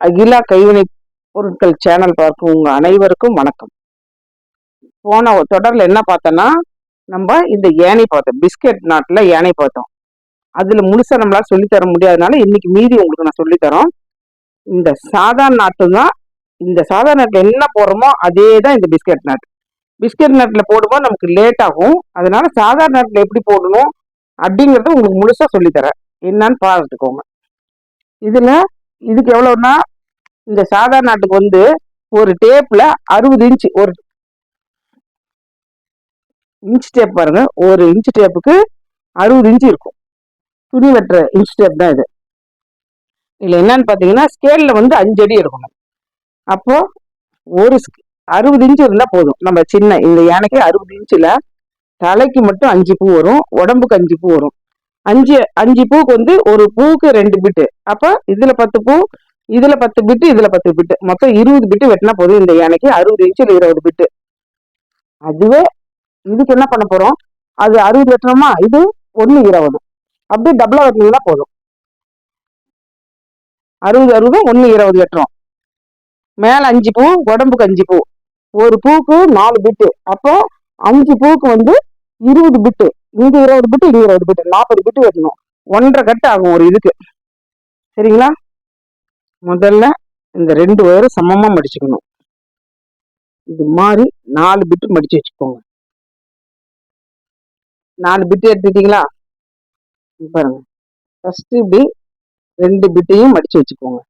அகிலா கைவினை பொருட்கள் சேனல் பார்க்கும் உங்கள் அனைவருக்கும் வணக்கம். போன தொடரில் என்ன பார்த்தோன்னா நம்ம இந்த ஏனை பார்த்தோம். பிஸ்கட் நாட்டில் ஏனை பார்த்தோம். அதில் முழுசாக நம்மளால் சொல்லித்தர முடியாதனால இன்னைக்கு மீதி உங்களுக்கு நான் சொல்லித்தரோம் இந்த சாதாரண நாட்டு தான். இந்த சாதாரண நாட்டில் என்ன போடுறோமோ அதே தான் இந்த பிஸ்கட் நாட் பிஸ்கட் நாட்டில் போடும்போது நமக்கு லேட் ஆகும். அதனால சாதாரண நாட்டில் எப்படி போடணும் அப்படிங்கிறத உங்களுக்கு முழுசாக சொல்லித்தரேன் என்னன்னு பார்த்துக்கோங்க. இதில் இதுக்கு எவ்வளோன்னா இந்த சாதாரண நாட்டுக்கு வந்து ஒரு டேப்ல அறுபது இன்ச் ஒரு இன்ச் டேப் பாருங்க. ஒரு இன்ச் டேப்புக்கு அறுபது இன்ச் இருக்கும். துணி வெட்டுற இன்ச் டேப் தான் இது. இதுல என்னன்னு பார்த்தீங்கன்னா ஸ்கேல்ல வந்து அஞ்சு அடி இருக்கணும் அப்போ ஒரு அறுபது இன்ச்சு இருந்தால் போதும். நம்ம சின்ன இந்த யானைக்கு அறுபது இன்ச்சில் தலைக்கு மட்டும் அஞ்சு பூ வரும் உடம்புக்கு அஞ்சு பூ வரும். அஞ்சு அஞ்சு பூவுக்கு வந்து ஒரு பூவுக்கு ரெண்டு பிட்டு. அப்போ இதில் பத்து பூ இதுல பத்து பிட்டு இதுல பத்து பிட்டு மொத்தம் இருபது பிட்டு வெட்டினா போதும் இந்த யானைக்கு. அறுபது இன்ச்சில் இருபது பிட்டு அதுவே இதுக்கு என்ன பண்ண போறோம்? அது அறுபது வெட்டணுமா? இது ஒண்ணு இருபது. அப்படியே டபுளா வெட்டினீங்கன்னா போதும். அறுபது அறுபது ஒன்று இருபது வெட்டுறோம். மேல அஞ்சு பூ உடம்புக்கு அஞ்சு பூ. ஒரு பூக்கு நாலு பிட்டு அப்போ அஞ்சு பூக்கு வந்து இருபது பிட்டு இங்க இருபது பிட்டு இங்க இருபது பிட்டு நாற்பது பிட்டு வெட்டணும். ஒன்றரை கட்டு ஆகும் ஒரு இதுக்கு. சரிங்களா? முதல்ல இந்த ரெண்டு ஒயரும் சமமாக மடிச்சுக்கணும். இது மாதிரி நாலு பிட்டு மடிச்சு வச்சுக்கோங்க. நாலு பிட்டு எடுத்துட்டீங்களா பாருங்க. ஃபஸ்ட்டு இப்படி ரெண்டு பிட்டையும் மடிச்சு வச்சுக்கோங்க.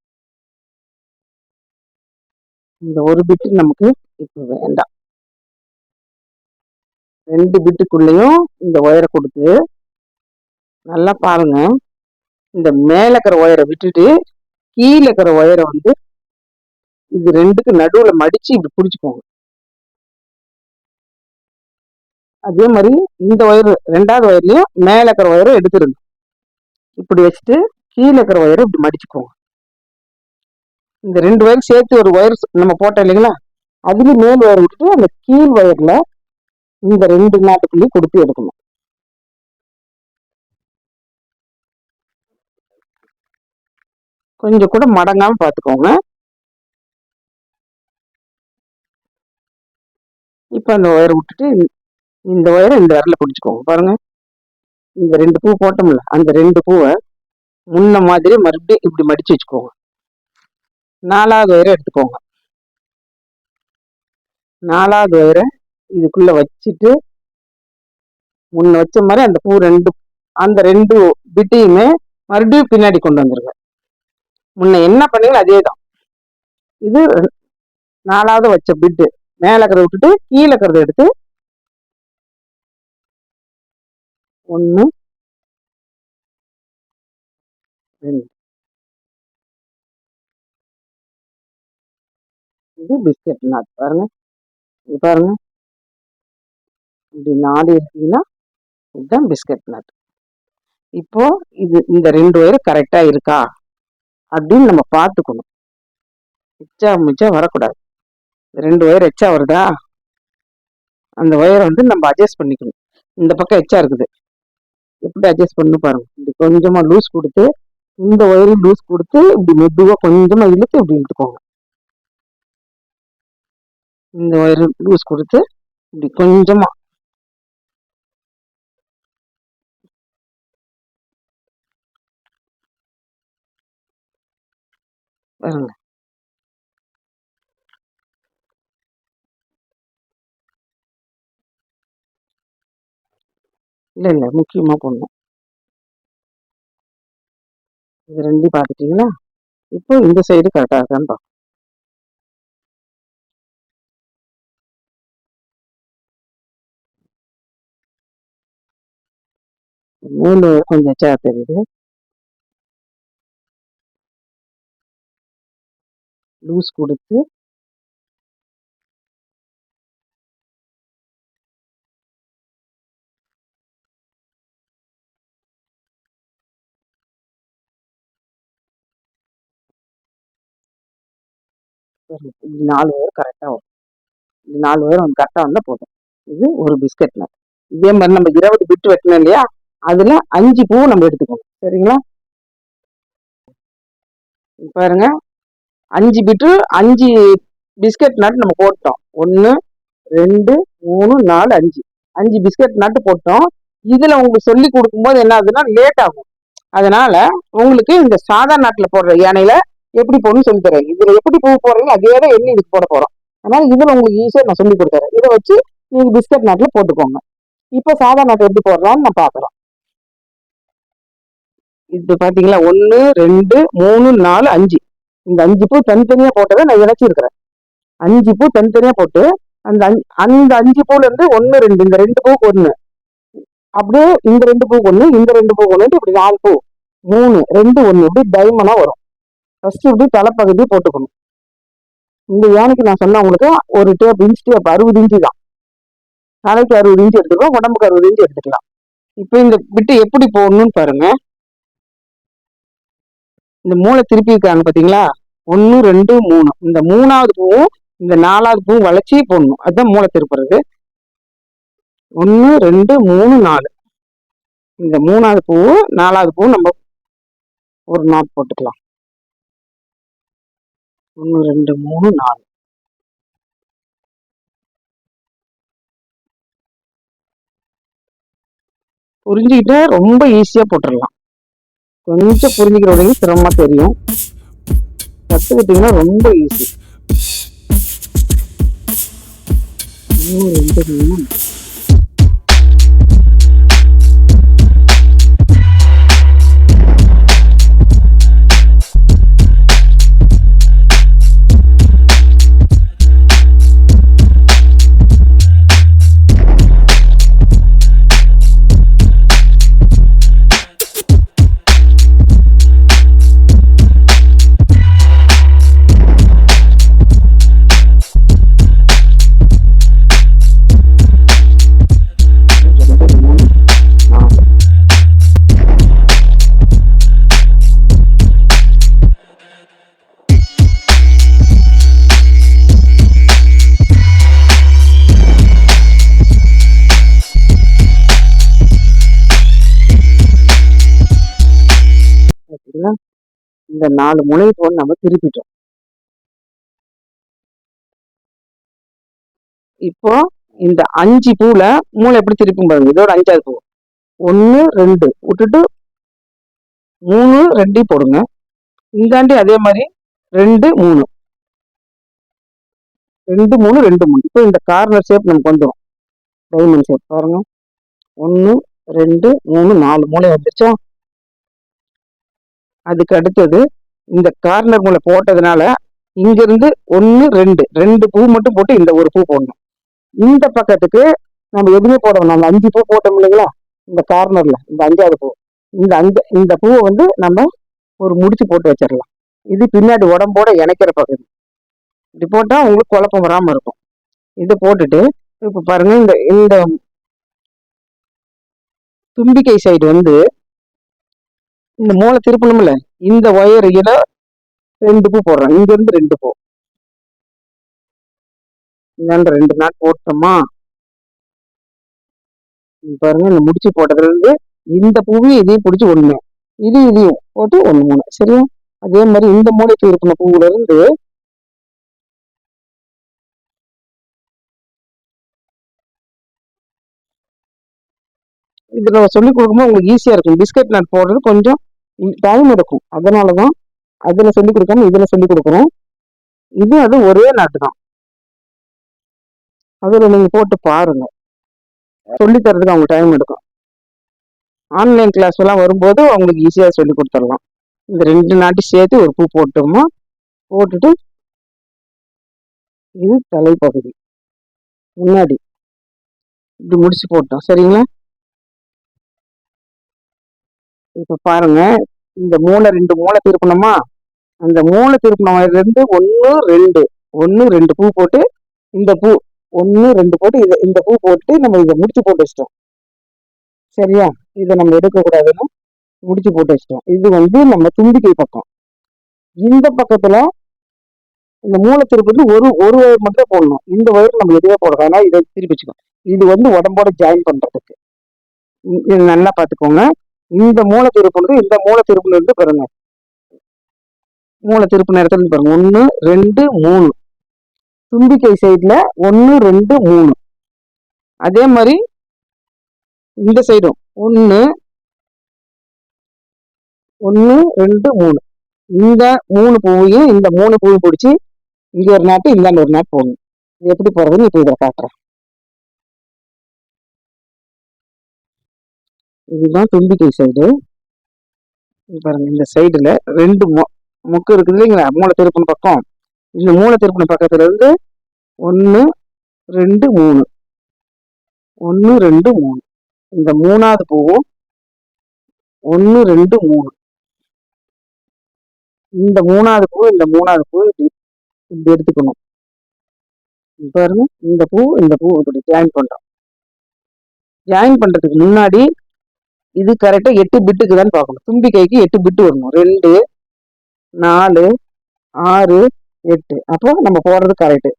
இந்த ஒரு பிட்டு நமக்கு இப்போ வேண்டாம். ரெண்டு பிட்டுக்குள்ளேயும் இந்த ஒயரை கொடுத்து நல்லா பாருங்க. இந்த மேலே இருக்கிற ஒயரை விட்டுட்டு கீழே இருக்கிற ஒயரை வந்து இது ரெண்டுக்கு நடுவில் மடித்து இப்படி பிடிச்சிக்கோங்க. அதே மாதிரி இந்த ஒயர் ரெண்டாவது ஒயர்லயும் மேலே இருக்கிற ஒயரை எடுத்துருங்க. இப்படி வச்சுட்டு கீழே இருக்கிற ஒயரை இப்படி மடிச்சுக்கோங்க. இந்த ரெண்டு ஒயர் சேர்த்து ஒரு ஒயர் நம்ம போட்டோம் இல்லைங்களா? அதுலேயும் மேல் ஒயர் விட்டுட்டு அந்த கீழ் ஒயரில் இந்த ரெண்டு நாட்டுக்குள்ளேயும் கொடுத்து எடுக்கணும். கொஞ்சம் கூட மடங்காம பார்த்துக்கோங்க இப்போ அந்த ஒயரை விட்டுட்டு இந்த ஒயரை இந்த விரல பிடிச்சிக்கோங்க. பாருங்க. இந்த ரெண்டு பூ போட்டோம்ல அந்த ரெண்டு பூவை முன்ன மாதிரி மறுபடியும் இப்படி மடிச்சு வச்சுக்கோங்க. நாலாவது ஒயரை எடுத்துக்கோங்க. நாலாவது ஒயரை இதுக்குள்ள வச்சுட்டு முன்ன வச்ச மாதிரி அந்த பூ ரெண்டு அந்த ரெண்டு பிட்டையுமே மறுபடியும் பின்னாடி கொண்டு வந்துருங்க. முன்ன என்ன பண்ணீங்களோ அதே தான் இது நாலாவது வச்ச பிட்டு மேல இருக்கிறத விட்டுட்டு கீழே இருக்கிறத எடுத்து ஒன்று ரெண்டு. இது பிஸ்கட் நாட் பாருங்க. இது பாருங்க. இப்படி நாடு இருக்கீங்கன்னா இதுதான் பிஸ்கட் நாட் இப்போ இது இந்த ரெண்டு ஒயர் கரெக்டாக இருக்கா? அப்படின்னு நம்ம பார்த்துக்கணும். எச்சா மிச்சா வரக்கூடாது. ரெண்டு ஒயர் எச்சா வருதா? அந்த ஒயரை வந்து நம்ம அட்ஜஸ்ட் பண்ணிக்கணும். இந்த பக்கம் எச்சா இருக்குது. எப்படி அட்ஜஸ்ட் பண்ணு பாருங்க. இப்படி கொஞ்சமாக லூஸ் கொடுத்து இந்த ஒயரையும் லூஸ் கொடுத்து இப்படி மெதுவாக கொஞ்சமாக இழுத்து இப்படி இழுத்துக்கோங்க. இந்த ஒயர் லூஸ் கொடுத்து இப்படி கொஞ்சமாக வருங்க இல்ல இல்ல முக்கியமா போடணும் இது ரெண்டையும் பார்த்துட்டீங்களா இப்போ இந்த சைடு கரெக்டாக இருக்கான்னு பார்க்கணும் மேல் கொஞ்சம் எச்சா தெரியுது. லூஸ் கொடுத்து நாலு ஒயர் கரெக்டாக வரும். இது நாலு ஒயர் வந்து கரெக்டாக வந்தால் போதும். இது ஒரு பிஸ்கட் நட் இதே மாதிரி நம்ம இருபது பிட்டு வெட்டணும் இல்லையா? அதில் அஞ்சு பூ நம்ம எடுத்துக்கணும். சரிங்களா? பாருங்க. அஞ்சு பிட்டு அஞ்சு பிஸ்கட் நட்டு நம்ம போட்டோம். ஒன்று ரெண்டு மூணு நாலு அஞ்சு. அஞ்சு பிஸ்கட் நட்டு போட்டோம். இதில் உங்களுக்கு சொல்லி கொடுக்கும்போது என்ன ஆகுதுன்னா லேட் ஆகும். அதனால உங்களுக்கு இந்த சாதா நாட்டில் போடுற யானையில எப்படி போகணும்னு சொல்லி தரேன். இதில் எப்படி பூ போடுறீங்க அதே தான் எண்ணி இதுக்கு போட போகிறோம் அதனால இதில் உங்களுக்கு ஈஸியாக நான் சொல்லி கொடுத்துறேன். இதை வச்சு நீங்கள் பிஸ்கட் நாட்டில் போட்டுக்கோங்க. இப்போ சாதா நாட்டை எப்படி போடுறான்னு நான் பார்க்குறோம். இது பார்த்தீங்களா ஒன்று ரெண்டு மூணு நாலு அஞ்சு. இந்த அஞ்சு பூ தனித்தனியா போட்டதை நான் இணைச்சிருக்கிறேன் அஞ்சு பூ தனித்தனியா போட்டு அந்த அந்த அஞ்சு பூல இருந்து ஒன்னு ரெண்டு இந்த ரெண்டு பூக்கு ஒண்ணு. அப்படியே இந்த ரெண்டு பூ ஒண்ணு இந்த ரெண்டு பூ ஒண்ணு இப்படி நாலு பூ. மூணு ரெண்டு ஒண்ணு. இப்படி டைமனா வரும். ஃபர்ஸ்ட் இப்படி தலைப்பகுதி போட்டுக்கணும். இந்த யானைக்கு நான் சொன்ன உங்களுக்கு ஒரு டேப் இன்ச் டேப் அறுபது இன்ச்சு தான். தலைக்கு அறுபது இன்ச்சு எடுத்துக்கலாம் உடம்புக்கு அறுபது இன்ச்சு எடுத்துக்கலாம். இப்போ இந்த விட்டு எப்படி போடணும்னு பாருங்க. இந்த மூளை திருப்பி இருக்காங்க பாத்தீங்களா? ஒன்னு ரெண்டு மூணு. இந்த மூணாவது பூவும் இந்த நாலாவது பூவும் வளைச்சி போடணும். அதுதான் மூளை திருப்புறது. ஒன்று ரெண்டு மூணு நாலு. இந்த மூணாவது பூவும் நாலாவது பூ நம்ம ஒரு நாட் போட்டுக்கலாம். ஒன்று ரெண்டு மூணு நாலு. புரிஞ்சுக்கிட்டா ரொம்ப ஈஸியாக போட்டுடலாம் கொஞ்சம் புரிஞ்சுக்கிறவங்க சிரமமாக தெரியும். கற்றுக்கிட்டிங்கன்னா ரொம்ப ஈஸி மூணு ரெண்டு இந்த நாலு முனை போல் நம்ம திருப்பிட்டோம். இப்போ இந்த அஞ்சு பூல மூளை எப்படி திருப்பும் பாருங்க. இதோட அஞ்சாவது பூ. ஒன்னு ரெண்டு. விட்டுட்டு மூணு ரெண்டையும் போடுங்க. இந்தாண்டி அதே மாதிரி ரெண்டு மூணு. ரெண்டு மூணு ரெண்டு மூணு. இப்போ இந்த கார்னர் ஷேப் நமக்கு வந்துடும் டைமண்ட் ஷேப் பாருங்க. ஒன்று ரெண்டு மூணு நாலு. மூளை வந்துருச்சா? அதுக்கு அடுத்தது இந்த கார்னர் மூளை போட்டதுனால இங்கிருந்து ஒன்று ரெண்டு. ரெண்டு பூ மட்டும் போட்டு இந்த ஒரு பூ போடணும். இந்த பக்கத்துக்கு நம்ம எதுவுமே போடணும் நம்ம அஞ்சு பூ போட்டோம் இல்லைங்களா? இந்த கார்னரில் இந்த அஞ்சாவது பூ. இந்த அஞ்சு இந்த பூவை வந்து நம்ம ஒரு முடிச்சு போட்டு வச்சிடலாம். இது பின்னாடி உடம்போட இணைக்கிற பகுதி. இப்படி போட்டால் உங்களுக்கு குழப்பம் வராமல் இருக்கும். இதை போட்டுட்டு இப்போ பாருங்கள் இந்த இந்த தும்பிக்கை சைடு வந்து இந்த மூளை திருப்பணும்ல இந்த ஒயர் இட ரெண்டு பூ போடுறோம் இங்க இருந்து ரெண்டு பூ. இந்தாண்ட ரெண்டு நாட் போட்டோமா? பாருங்க இந்த முடிச்சு போட்டதுல இருந்து இந்த பூவையும் இதையும் பிடிச்சி ஒண்ணு இது இதையும் போட்டு ஒண்ணு மூணு. சரியா? அதே மாதிரி இந்த மூளைக்கு இருக்கிற பூவுல இருந்து இதுல சொல்லி கொடுக்கும்போது உங்களுக்கு ஈஸியா இருக்கும். பிஸ்கட் நாட் போடுறது கொஞ்சம் டைம் எடுக்கும். அதனாலதான் அதில் சொல்லிக் கொடுக்காம இதில் சொல்லிக் கொடுக்குறோம் இது அது ஒரே நாட்டு தான். அதில் நீங்கள் போட்டு பாருங்க. சொல்லித்தரதுக்கு அவங்க டைம் எடுக்கும். ஆன்லைன் கிளாஸ் எல்லாம் வரும்போது அவங்களுக்கு ஈஸியாக சொல்லி கொடுத்துடலாம். இந்த ரெண்டு நாட்டு சேர்த்து ஒரு பூ போட்டோமா போட்டுட்டு இது தலைப்பகுதி. முன்னாடி. இப்படி முடிச்சு போட்டோம். சரிங்களா? இப்ப பாருங்க இந்த மூளை ரெண்டு மூளை திருப்பணுமா அந்த மூளை திருப்பணம் இருந்து ஒன்று ரெண்டு. ஒன்று ரெண்டு பூ போட்டு இந்த பூ ஒன்று ரெண்டு போட்டு இதை இந்த பூ போட்டு நம்ம இதை முடிச்சு போட்டு வச்சிட்டோம். சரியா? இதை நம்ம எடுக்கக்கூடாதுன்னு முடிச்சு போட்டு வச்சிட்டோம். இது வந்து நம்ம தும்பிக்கை பக்கம். இந்த பக்கத்துல இந்த மூளை திருப்பி ஒரு ஒரு ஒயர் மட்டும் போடணும். இந்த ஒயர் நம்ம எதுவே போடணும் ஆனால் இதை திருப்பி வச்சுக்கோம் இது வந்து உடம்போட ஜாயின் பண்றதுக்கு. இது நல்லா பார்த்துக்கோங்க. இந்த மூல திருப்புனது இந்த மூளை திருப்புனது பாருங்க. மூல திருப்பு நேரத்தில் பாருங்க. ஒன்று ரெண்டு மூணு. தும்பிக்கை சைடில் ஒன்று ரெண்டு மூணு. அதே மாதிரி இந்த சைடும் ஒன்று ஒன்று ரெண்டு மூணு. இந்த மூணு பூவையும் இந்த மூணு பூவை பிடிச்சி இங்கே ஒரு நாட்டு இந்தாண்ட ஒரு நாட்டு போகணும் இது எப்படி போகிறதுன்னு இப்போ இதை காட்டுறேன். இதுதான் தும்பிக்கை சைடு. பாருங்க இந்த சைடில் ரெண்டு மொ முக்கு இருக்குது இல்லைங்களா? மூளை திருப்பின பக்கம். இந்த மூளை திருப்பின பக்கத்துல இருந்து ஒன்று ரெண்டு மூணு. ஒன்று ரெண்டு மூணு. இந்த மூணாவது பூவும் ஒன்று ரெண்டு மூணு. இந்த மூணாவது பூ இந்த மூணாவது பூ இப்படி இப்படி எடுத்துக்கணும். பாருங்க இந்த பூ இந்த பூ இப்படி ஜாயின் பண்ணுறோம் ஜாயின் பண்ணுறதுக்கு முன்னாடி இது கரெக்டா எட்டு பிட்டுக்கு தான் பார்க்கணும். தும்பி கைக்கு எட்டு பிட்டு வரணும். ரெண்டு நாலு ஆறு எட்டு. அப்போ நம்ம போடுறது கரெக்டு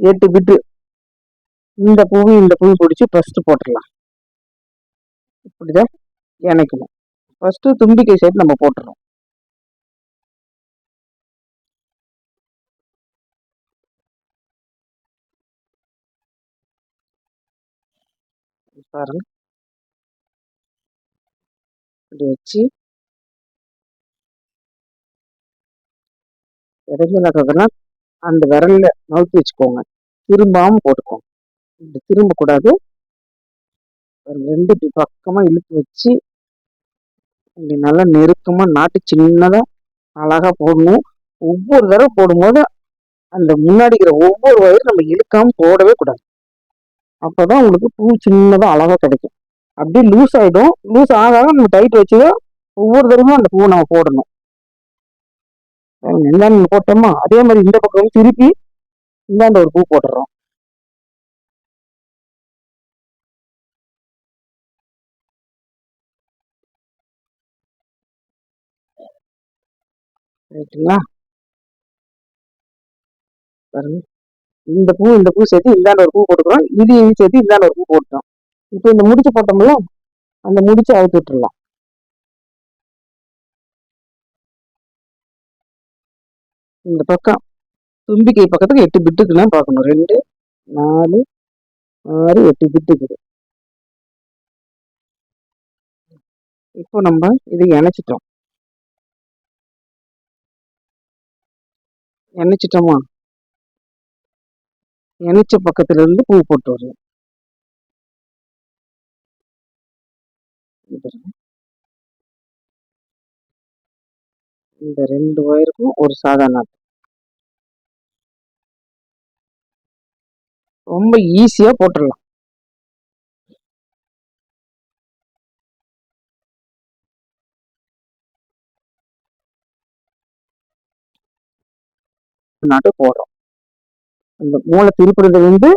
எட்டு பிட்டு இந்த பூவி இந்த பூவி பிடிச்சி ஃபஸ்ட்டு போட்டுடலாம். இப்படிதான் இணைக்கணும். ஃபஸ்ட்டு தும்பிக்கை சைடு நம்ம போட்டுறோம். பாருங்க. இப்படி வச்சு இடைஞ்சலாக்குறதுனா அந்த விரல்ல நவுத்தி வச்சுக்கோங்க. திரும்பாமல் போட்டுக்கோங்க. இப்படி திரும்பக்கூடாது ரெண்டு இப்படி பக்கமா இழுத்து வச்சு இப்படி நல்லா நெருக்கமாக நாட்டு சின்னதாக அழகாக போடணும். ஒவ்வொரு தடவை போடும்போது அந்த முன்னாடி இருக்கிற ஒவ்வொரு வயரும் நம்ம இழுக்காமல் போடவே கூடாது. அப்போ தான் உங்களுக்கு பூ சின்னதாக அழகாக கிடைக்கும். அப்படியே லூஸ் ஆகிடும் லூஸ் ஆக நம்ம டைட் வச்சுதான் ஒவ்வொரு தடவையும் அந்த பூவை நம்ம போடணும். என்னன்னு போட்டோமா? அதே மாதிரி இந்த பக்கம் திருப்பி இந்தாண்ட ஒரு பூ போட்டுறோம். ரைட்டுங்களா? பாருங்க. இந்த பூ இந்த பூ சேர்த்து இந்தாண்ட ஒரு பூ போட்டுக்கிறோம். இது இது சேர்த்து இந்தாண்ட ஒரு பூ போட்டோம் இப்போ இந்த முடிச்சு போட்டோம்ல அந்த முடிச்சு அவுத்து விட்டுருலாம் இந்த பக்கம் தும்பிக்கை பக்கத்துக்கு எட்டு பிட்டுக்குலாம் பார்க்கணும். ரெண்டு நாலு ஆறு எட்டு பிட்டுக்கு. இப்போ நம்ம இதை இணைச்சிட்டோம். இணைச்சிட்டோமா? இணைச்ச பக்கத்துல இருந்து பூ போட்டு வரலாம். இந்த ரெண்டு ஒயருக்கும் ஒரு சாதா நாட்டு ரொம்ப ஈஸியா போட்டுடலாம் நாட்டு போடுறோம் அந்த மூளை திருப்புறது வந்து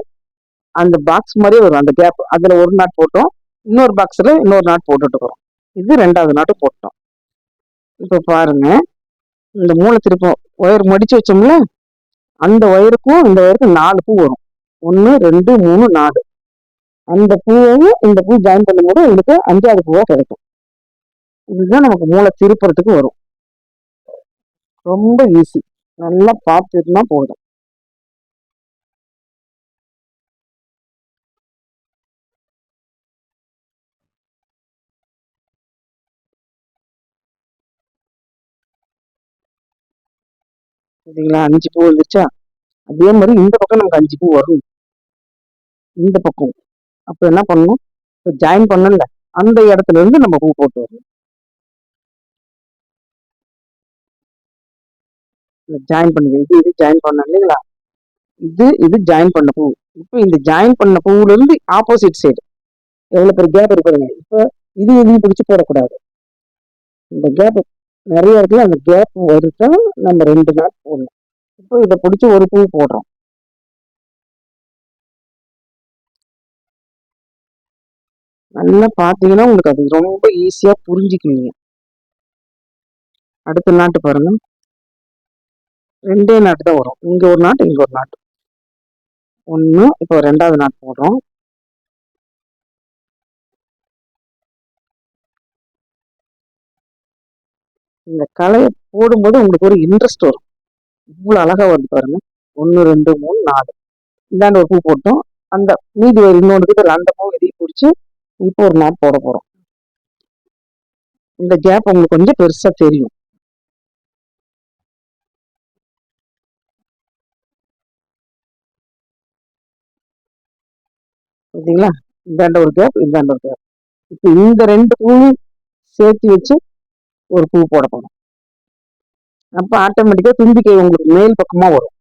அந்த பாக்ஸ் மாதிரியே வரும். அந்த கேப் அதுல ஒரு நாட் போட்டோம். இன்னொரு பாக்ஸில் இன்னொரு நாட் போட்டுட்டுக்கிறோம் இது ரெண்டாவது நாட்டு போட்டோம். இப்போ பாருங்க. இந்த மூளை திருப்பம் ஒயர் மடித்து வச்சோம்ல? அந்த ஒயருக்கும் இந்த ஒயருக்கும் நாலு பூ வரும். ஒன்று ரெண்டு மூணு நாலு. அந்த பூவையும் இந்த பூ ஜாயின் பண்ணும்போது உங்களுக்கு அஞ்சாவது பூவாக கிடைக்கும். இதுதான் நமக்கு மூளை திருப்புறத்துக்கு வரும். ரொம்ப ஈஸி நல்லா பார்த்துட்டுனா போதும். சரிங்களா அஞ்சு பூ வந்துச்சா அதே மாதிரி இந்த பக்கம் நமக்கு அஞ்சு பூ வரும். இந்த பக்கம். அப்போ என்ன பண்ணணும்? இப்போ ஜாயின் பண்ணல. அந்த இடத்துல இருந்து நம்ம பூ போட்டு வரணும். ஜாயின் பண்ணுங்க இது இது ஜாயின் பண்ண இல்லைங்களா? இது இது ஜாயின் பண்ண பூ. இப்போ இந்த ஜாயின் பண்ண பூவுல இருந்து ஆப்போசிட் சைடு எவ்வளோ பெரிய கேப் இருக்குதுங்க இப்போ இது எதையும் பிடிச்சி போடக்கூடாது. இந்த கேப் நிறைய இடத்துல அந்த கேப் வருத்தா நம்ம ரெண்டு நாள் போடணும். இப்போ இதை பிடிச்சி ஒரு பூ போடுறோம். நல்லா பார்த்தீங்கன்னா உங்களுக்கு அது ரொம்ப ஈஸியாக புரிஞ்சுக்குவீங்க. அடுத்த நாட்டு பாருங்க. ரெண்டே நாட்டு தான் வரும். இங்கே ஒரு நாட்டு இங்கே ஒரு நாட்டு. ஒன்று இப்போ ரெண்டாவது நாட்டு போடுறோம். இந்த கலையை போடும்போது உங்களுக்கு ஒரு இன்ட்ரெஸ்ட் வரும். இவ்வளோ அழகா வருது பாருங்க. ஒன்று ரெண்டு மூணு நாலு. இந்தாண்ட ஒரு பூ போட்டோம். அந்த மீதி ஒரு இன்னொன்று கிட்ட அந்த பூ இதையும் பிடிச்சி இப்போ ஒரு நாள் போட போறோம். இந்த கேப் உங்களுக்கு கொஞ்சம் பெருசா தெரியும். பார்த்தீங்களா இந்தாண்ட ஒரு கேப் இந்தாண்ட ஒரு கேப் இப்போ இந்த ரெண்டு பூவும் சேர்த்து வச்சு ஒரு பூ போட போறோம். அப்போ ஆட்டோமேட்டிக்கா தும்பிக்கை உங்களுக்கு மேல் பக்கமா வரும்.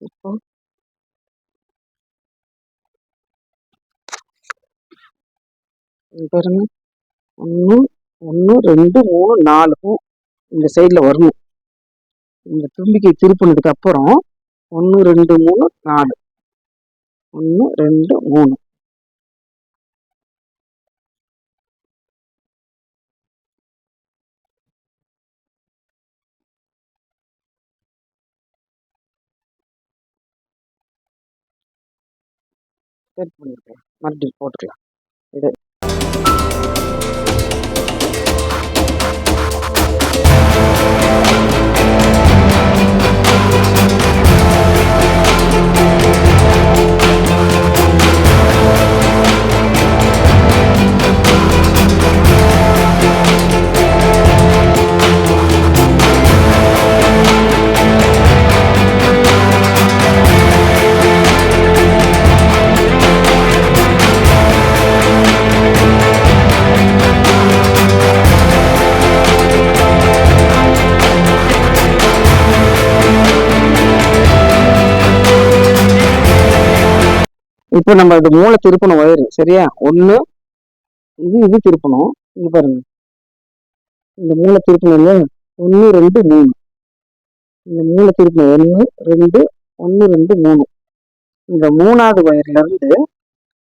இப்போ பாருங்க. ஒன்று ஒன்று ரெண்டு மூணு நாலு பூ இந்த சைடில் வரணும் இந்த தும்பிக்கை திருப்பினதுக்கு அப்புறம் ஒன்று ரெண்டு மூணு நாலு. ஒன்று ரெண்டு மூணு. செட் பண்ணிருக்கலாம் மறுபடியும் போட்டுக்கலாம். இது. இப்போ நம்ம இது மூளை திருப்பணும் வயிறு சரியா? ஒன்று இது இது திருப்பணும். இங்க பாருங்க. இந்த மூளை திருப்பணும் இல்லையா ஒன்று ரெண்டு மூணு. இந்த மூளை திருப்பணும் ஒன்று ரெண்டு ஒன்று ரெண்டு மூணு. இந்த மூணாவது வயர்ல இருந்து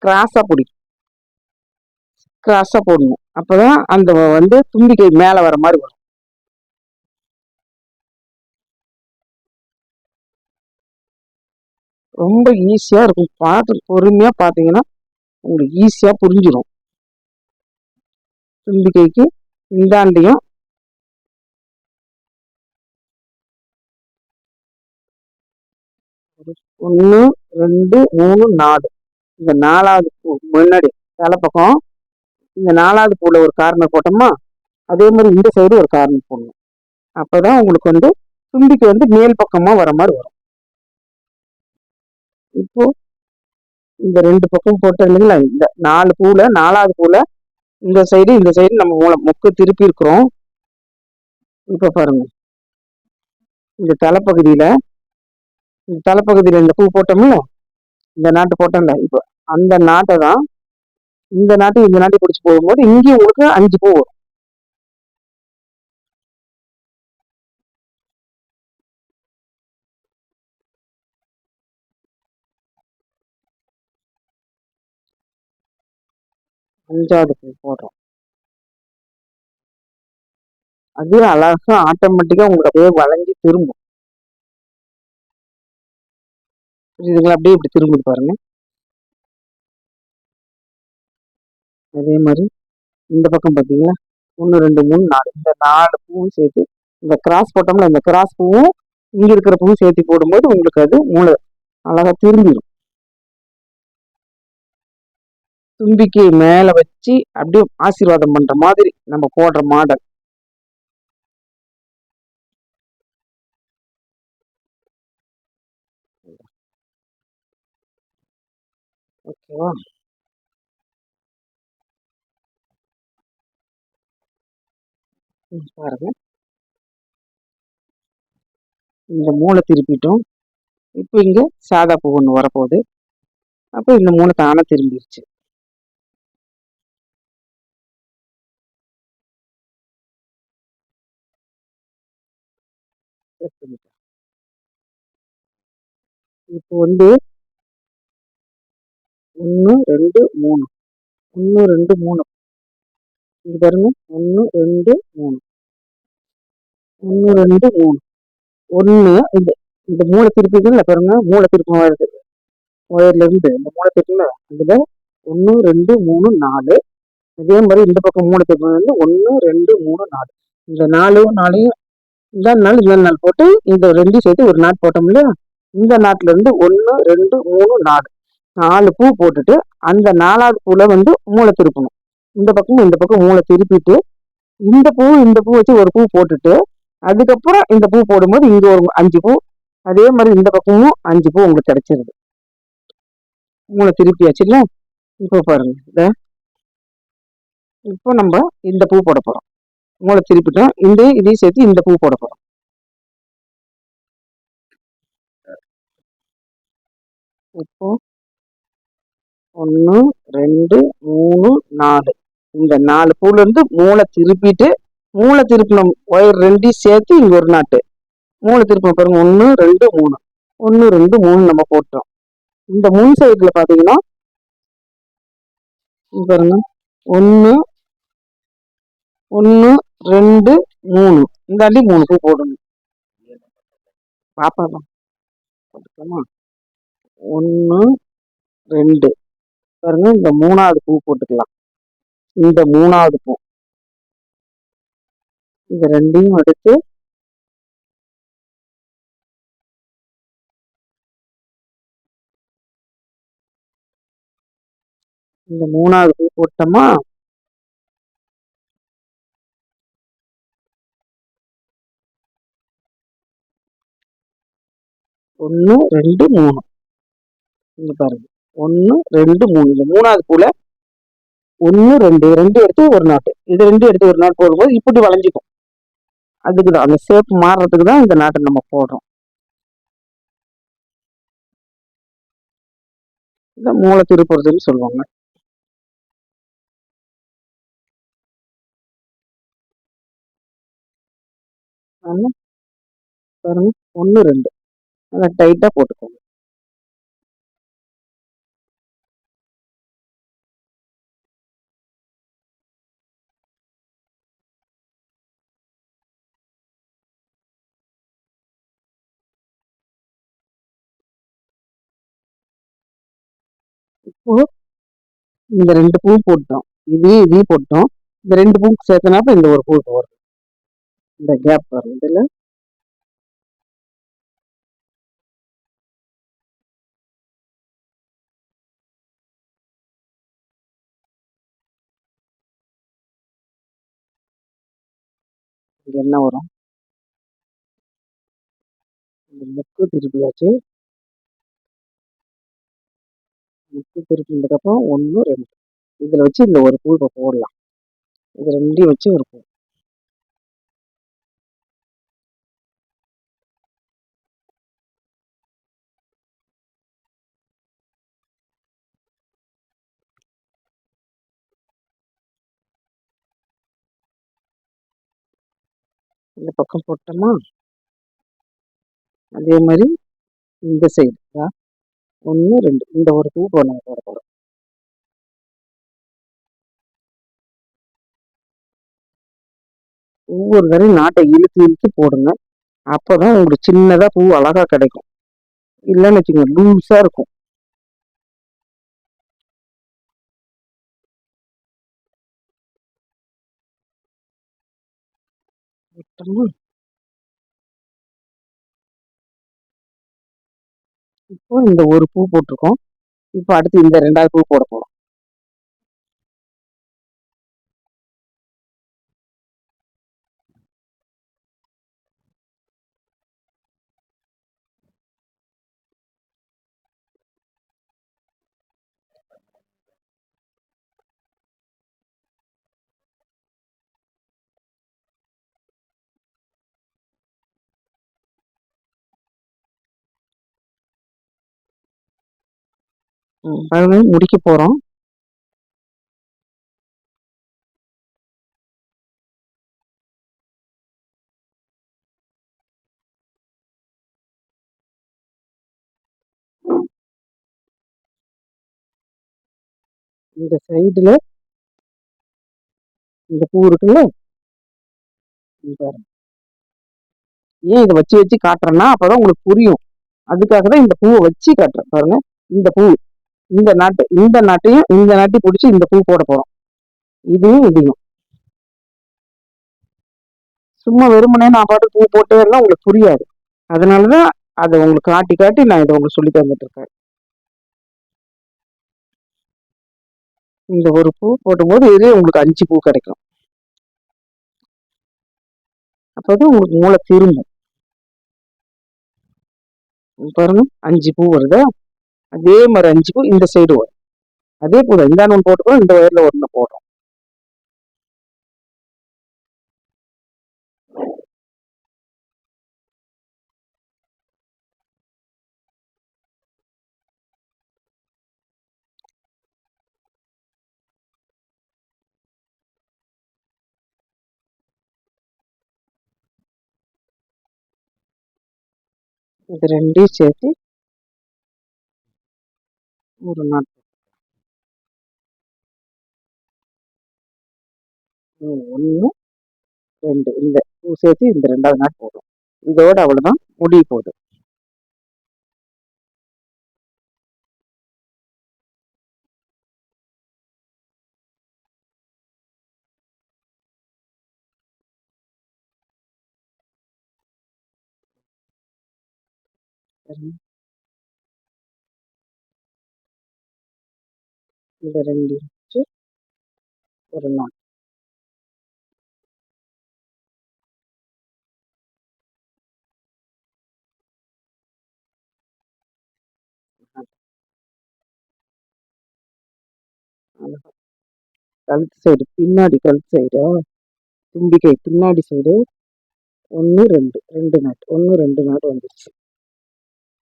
கிராஸா பிடிக்கும் கிராஸா போடணும். அப்பதான் அந்த வந்து தும்பிக்கை மேல வர மாதிரி வரும். ரொம்ப ஈஸியாக இருக்கும். பார்த்து பொறுமையாக பார்த்தீங்கன்னா உங்களுக்கு ஈஸியாக புரிஞ்சிடும் தும்பிக்கைக்கு இந்தாண்டையும். ஒன்று ரெண்டு மூணு நாலு. இந்த நாலாவது பூ முன்னாடி தலை பக்கம். இந்த நாலாவது பூவில் ஒரு கார்னர் போட்டோமா? அதே மாதிரி இந்த சைடு ஒரு கார்னர் போடணும். அப்போ தான் உங்களுக்கு வந்து தும்பிக்கை வந்து மேல் பக்கமாக வர மாதிரி வரும். இப்போ இந்த ரெண்டு பக்கம் போட்டோம் இல்லைங்களா இந்த நாலு பூல நாலாவது பூல இந்த சைடு இந்த சைடு நம்ம மூளை மொக்கு திருப்பி இருக்கிறோம். இப்ப பாருங்க. இந்த தலைப்பகுதியில இந்த தலைப்பகுதியில இந்த பூ போட்டோம்ல இந்த நாட்டு போட்டோம்ல இப்போ. அந்த நாட்டை தான் இந்த நாட்டு இந்த நாட்டை பிடிச்சி போகும்போது இங்கேயும் உங்களுக்கு அஞ்சு பூ வரும். அஞ்சாவது பூ போடுறோம் அது அழகா ஆட்டோமேட்டிக்கா உங்களுக்கு அப்படியே வளைஞ்சு திரும்பும். புரியுதுங்களா? அப்படியே இப்படி திரும்பிட்டு பாருங்க. அதே மாதிரி இந்த பக்கம் பார்த்தீங்களா ஒன்று ரெண்டு மூணு நாலு. இந்த நாலு பூவும் சேர்த்து இந்த கிராஸ் போட்டோம்ல இந்த கிராஸ் பூவும் இங்கே இருக்கிற பூவும் சேர்த்து போடும்போது உங்களுக்கு அது மூளை அழகாக திரும்பிடும் தும்பிக்கை மேல வச்சு அப்படியே ஆசீர்வாதம் பண்ற மாதிரி நம்ம போடுற மாடல். ஓகேவா? ம், பாருங்க. இந்த மூளை திருப்பிட்டோம். இப்போ இங்க சாதா பூ ஒன்று வரப்போகுது. அப்போ இந்த மூளை தானே திரும்பிடுச்சு Set பண்ணிட்டேன். இப்போ வந்து ஒன்று ரெண்டு மூணு. ஒன்று ரெண்டு மூணு. இங்க பாருங்க. ஒன்று ரெண்டு மூணு. ஒன்று ரெண்டு மூணு. ஒன்று இந்த இந்த மூளை திருப்பிக்குள்ள பாருங்க. மூளை திருப்பம் வருது ஒயர்லேருந்து இந்த மூளை திருப்பிங்களா அதில் ஒன்று ரெண்டு மூணு நாலு. அதே மாதிரி இந்த பக்கம் மூளை திருப்பம் வந்து ஒன்று ரெண்டு மூணு நாலு. இந்த நாலு நாளையும் இந்த நாள் இந்த நாள் போட்டு இந்த ரெண்டையும் சேர்த்து ஒரு நாட் போட்டோம் இல்லையா? இந்த நாட்டில் இருந்து ஒன்று ரெண்டு மூணு நாலு நாலு பூ போட்டுட்டு அந்த நாலாவது பூவில் வந்து மூளை திருப்பணும். இந்த பக்கமும் இந்த பக்கம் மூளை திருப்பிட்டு இந்த பூ இந்த பூ வச்சு ஒரு பூ போட்டுட்டு அதுக்கப்புறம் இந்த பூ போடும்போது இங்கே ஒரு அஞ்சு பூ அதே மாதிரி இந்த பக்கமும் அஞ்சு பூ உங்களுக்கு கிடைச்சிருது. மூளை திருப்பியாச்சுல்ல? இப்போ பாருங்க இப்போ நம்ம இந்த பூ போட போகிறோம் மூளை திருப்பிட்டோம் இந்த இதையும் சேர்த்து இந்த பூ போட போறோம். இப்போ ஒன்று ரெண்டு மூணு நாலு. இந்த நாலு பூல இருந்து மூளை திருப்பிட்டு மூளை திருப்பணும் ஒயர் ரெண்டையும் சேர்த்து இங்க ஒரு நாட்டு. மூளை திருப்பணும் பாருங்க ஒன்று ரெண்டு மூணு. ஒன்று ரெண்டு மூணு நம்ம போட்டோம். இந்த முன் சைடுல பாத்தீங்கன்னா பாருங்க. ஒன்று ஒன்று ரெண்டு மூணு. இந்த அள்ளி மூணு பூ போடணும் பாப்பா தான் ஒன்று ரெண்டு. பாருங்க இந்த மூணாவது பூ போட்டுக்கலாம். இந்த மூணாவது பூ. இந்த ரெண்டையும் எடுத்து இந்த மூணாவது பூ போட்டோமா? ஒன்று ரெண்டு மூணு. இங்கே பாருங்க. ஒன்று ரெண்டு மூணு. இந்த மூணாவது பூவில் ஒன்று ரெண்டு. ரெண்டு எடுத்து ஒரு நாட்டு. இது ரெண்டு எடுத்து ஒரு நாட்டு போடும்போது இப்படி வளைஞ்சிக்கும். அதுக்கு தான் அந்த ஷேப் மாறுறதுக்கு தான் இந்த நாட்டை நம்ம போடுறோம். இந்த மூளை திருப்புறதுன்னு சொல்லுவாங்க. பாருங்க. ஒன்று ரெண்டு. நல்லா டைட்டாக போட்டுக்கோங்க. இப்போ இந்த ரெண்டு பூ போட்டோம். இதையும் இதையும் போட்டோம். இந்த ரெண்டு பூ சேர்த்தனாப்ப இந்த ஒரு பூ வரும் இந்த கேப் வரும் இதில் என்ன வரும்? இந்த முக்கு திருப்பியாச்சு. முக்கு திருப்பினதுக்கப்புறம் ஒன்று ரெண்டு. இதில் வச்சு இந்த ஒரு பூ இப்போ போடலாம். இது ரெண்டையும் வச்சு ஒரு பூ. இந்த பக்கம் போட்டோமா? அதே மாதிரி இந்த சைடு ஒன்று ரெண்டு. இந்த ஒரு பூ போன போட போகிறோம் ஒவ்வொரு தரையும் நாட்டை இழுத்து இழுத்து போடுங்க. அப்போ தான் உங்களுக்கு சின்னதாக பூ அழகாக கிடைக்கும். இல்லைன்னு வச்சுக்கோங்க லூஸாக இருக்கும். இப்போ இந்த ஒரு பூ போட்டிருக்கோம். இப்போ அடுத்து இந்த ரெண்டாவது பூ போட போகிறோம் முடிக்க போகிறோம் இந்த சைடுல இந்த பூ இருக்குல்ல? பாருங்க ஏன் இதை வச்சு வச்சு காட்டுறேன்னா அப்பதான் உங்களுக்கு புரியும். அதுக்காக தான் இந்த பூவை வச்சு காட்டுறேன். பாருங்க. இந்த பூ. இந்த நாட்டு இந்த நாட்டையும் இந்த நாட்டையும் பிடிச்சி இந்த பூ போட போறோம். இதையும் இதையும். சும்மா வெறுமனே நான் பாட்டு பூ போட்டே இருந்தா உங்களுக்கு புரியாது. அதனாலதான் அதை உங்களுக்கு காட்டி காட்டி நான் இதை உங்களுக்கு சொல்லி தந்துட்டு இருக்கேன். இந்த ஒரு பூ போடும்போது இதே உங்களுக்கு அஞ்சு பூ கிடைக்கும். அப்போது உங்களுக்கு மூளை திரும்பும். பாருங்க அஞ்சு பூ வருதா? அதே மாதிரி அஞ்சு பூ இந்த சைடு வரும் அதே பூ தான் இந்த ஒன்று போட்டுக்கோ இந்த வயர்ல ஒன்று போடுறோம் இது ரெண்டையும் சேர்த்து ஒரு நாள். ஒன்று ரெண்டு. இந்த பூ சேர்த்து இந்த ரெண்டாவது நாள் போதும் இதோட அவ்வளோதான் முடிய போகுது. இந்த ரெண்டு ஒரு நாள். கழுத்து சைடு பின்னாடி கழுத்து சைடு? தும்பிக்கை பின்னாடி சைடு ஒன்று ரெண்டு ரெண்டு நாட்டு ஒன்று ரெண்டு நாட்டு வந்துடுச்சு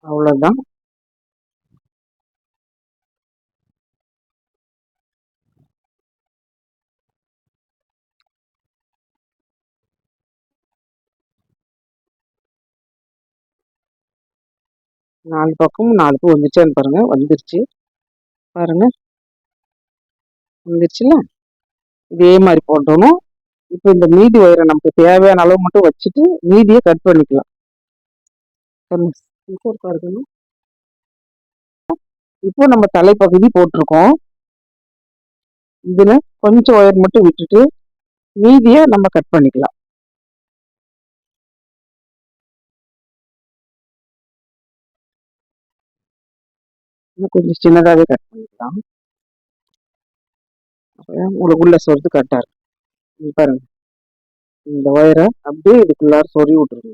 அவ்வளோதான் நாலு பக்கமும் நாலு பூ வந்துச்சான்னு பாருங்க. வந்துருச்சு. பாருங்க. வந்துருச்சுல்ல? இதே மாதிரி போட்டணும் இப்போ இந்த மீதி ஒயரை நமக்கு தேவையான அளவு மட்டும் வச்சுட்டு மீதியை கட் பண்ணிக்கலாம். பாருங்க. இப்போ நம்ம தலைப்பகுதி போட்டிருக்கோம். இதில் கொஞ்சம் ஒயர் மட்டும் விட்டுட்டு மீதியை நம்ம கட் பண்ணிக்கலாம். இன்னும் கொஞ்சம் சின்னதாகவே கட் பண்ணிக்கலாம். உங்களுக்கு உள்ள சொல்றது கரெக்டாக இருக்கும் பாருங்க. இந்த ஒயரை அப்படியே இதுக்குள்ளார சொறி விட்டுருங்க.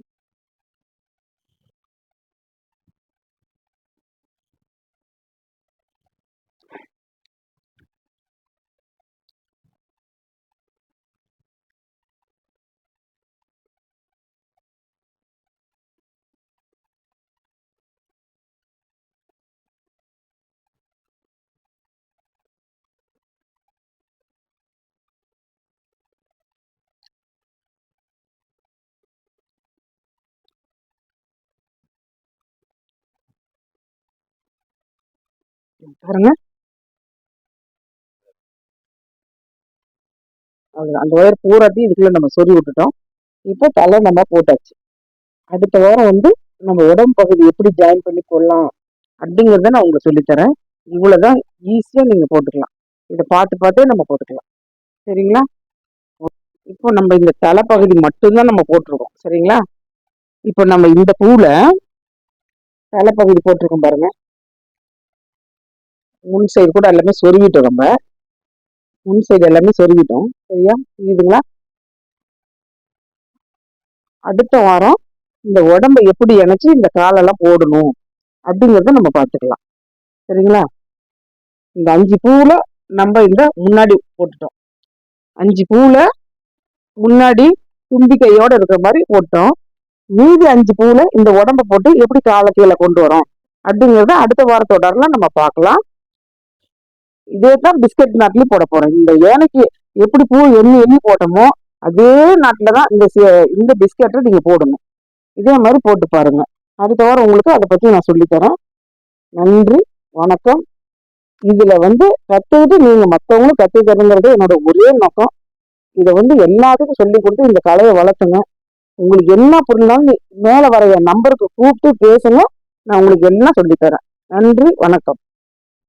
பாருங்க அந்த ஒயர் பூராத்தையும் இதுக்குள்ள நம்ம சொல்லி விட்டுட்டோம். இப்போ தலை நம்ம போட்டாச்சு. அடுத்த வாரம் வந்து நம்ம உடம்பு பகுதி எப்படி ஜாயின் பண்ணி போடலாம் அப்படிங்கிறத நான் உங்களுக்கு சொல்லித்தரேன். இவ்வளோதான் ஈஸியாக நீங்கள் போட்டுக்கலாம். இதை பார்த்து பார்த்தே நம்ம போட்டுக்கலாம். சரிங்களா? இப்போ நம்ம இந்த தலைப்பகுதி மட்டும்தான் நம்ம போட்டிருக்கோம். சரிங்களா? இப்போ நம்ம இந்த பூவில் தலைப்பகுதி போட்டிருக்கோம் பாருங்க. முன் சைடு கூட எல்லாமே சொருவிட்டோம் நம்ம. முன் சைடு எல்லாமே சொருவிட்டோம் சரியா? புரியுதுங்களா? அடுத்த வாரம் இந்த உடம்ப எப்படி இணைச்சி இந்த காலெல்லாம் போடணும் அப்படிங்கிறத நம்ம பார்த்துக்கலாம். சரிங்களா? இந்த அஞ்சு பூவில் நம்ம இந்த முன்னாடி போட்டுட்டோம். அஞ்சு பூவில் முன்னாடி தும்பிக்கையோடு இருக்கிற மாதிரி போட்டோம். மீதி அஞ்சு பூவில் இந்த உடம்ப போட்டு எப்படி காலக்கீழே கீழே கொண்டு வரோம் அப்படிங்கிறத அடுத்த வாரத்தோடலாம் நம்ம பார்க்கலாம். இதே தான் பிஸ்கட் நாட்டிலையும் போட போறோம். இந்த ஏனைக்கு எப்படி பூ எண்ணி எண்ணி போட்டோமோ அதே நாட்டில் தான் இந்த இந்த பிஸ்கட்டை நீங்கள் போடணும். இதே மாதிரி போட்டு பாருங்க. அடுத்த வாரம் உங்களுக்கு அதை பற்றி நான் சொல்லித்தரேன். நன்றி வணக்கம். இதுல வந்து கத்துக்கிட்டு நீங்க மற்றவங்களும் கத்துக்கிறதுங்கிறது என்னோட ஒரே நோக்கம். இதை வந்து எல்லாத்துக்கும் சொல்லி கொடுத்து இந்த கலையை வளர்த்துங்க. உங்களுக்கு என்ன பொருள்னாலும் நீ- மேல வர என் நம்பருக்கு கூப்பிட்டு பேசுங்க. நான் உங்களுக்கு எல்லாம் சொல்லித் தரேன். நன்றி வணக்கம்.